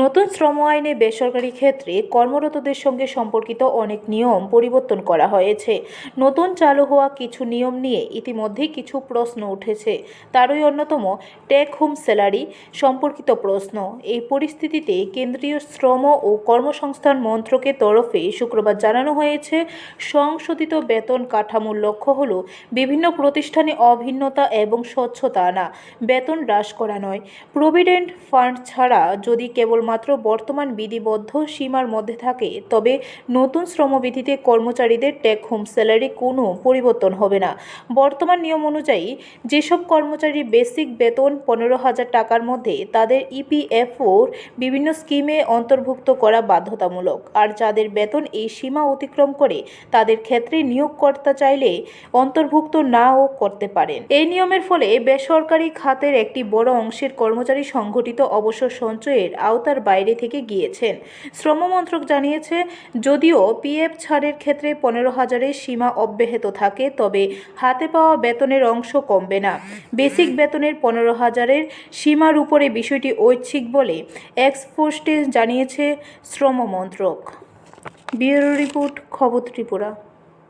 নতুন শ্রম আইনে বেসরকারি ক্ষেত্রে কর্মরতদের সঙ্গে সম্পর্কিত অনেক নিয়ম পরিবর্তন করা হয়েছে। নতুন চালু হওয়া কিছু নিয়ম নিয়ে ইতিমধ্যেই কিছু প্রশ্ন উঠেছে। তারই অন্যতম টেক হোম স্যালারি সম্পর্কিত প্রশ্ন। এই পরিস্থিতিতে কেন্দ্রীয় শ্রম ও কর্মসংস্থান মন্ত্রকের তরফে শুক্রবার জানানো হয়েছে, সংশোধিত বেতন কাঠামোর লক্ষ্য হল বিভিন্ন প্রতিষ্ঠানে অভিন্নতা এবং স্বচ্ছতা আনা। বেতন হ্রাস করা নয়। প্রভিডেন্ট ফান্ড ছাড়া যদি কেবলমাত্র বর্তমান বিধিবদ্ধ সীমার মধ্যে থাকে, তবে নতুন শ্রমবিধিতে কর্মচারীদের টেক হোম স্যালারি কোনো পরিবর্তন হবে না। বর্তমান নিয়ম অনুযায়ী, যেসব কর্মচারী বেসিক বেতন পনেরো হাজার টাকার মধ্যে তাদের ইপিএফওর বিভিন্ন স্কিমে অন্তর্ভুক্ত করা বাধ্যতামূলক, আর যাদের বেতন এই সীমা অতিক্রম করে, তাদের ক্ষেত্রে নিয়োগকর্তা চাইলে অন্তর্ভুক্ত নাও করতে পারেন। এই নিয়মের ফলে বেসরকারি খাতের একটি বড় অংশের কর্মচারী সংগঠিত অবসর সঞ্চয়ের আওতার বাইরে থেকে গিয়েছেন। শ্রম মন্ত্রক জানিয়েছে, যদিও পিএফ ছাড়ের ক্ষেত্রে পনেরো হাজারের সীমা অব্যাহত থাকে, তবে হাতে পাওয়া বেতনের অংশ কমবে না। বেসিক বেতনের পনেরো হাজারের সীমার উপরে বিষয়টি ঐচ্ছিক বলে এক্সপোস্টে জানিয়েছে শ্রম মন্ত্রক ব্যুরো রিপোর্ট, খবর ত্রিপুরা।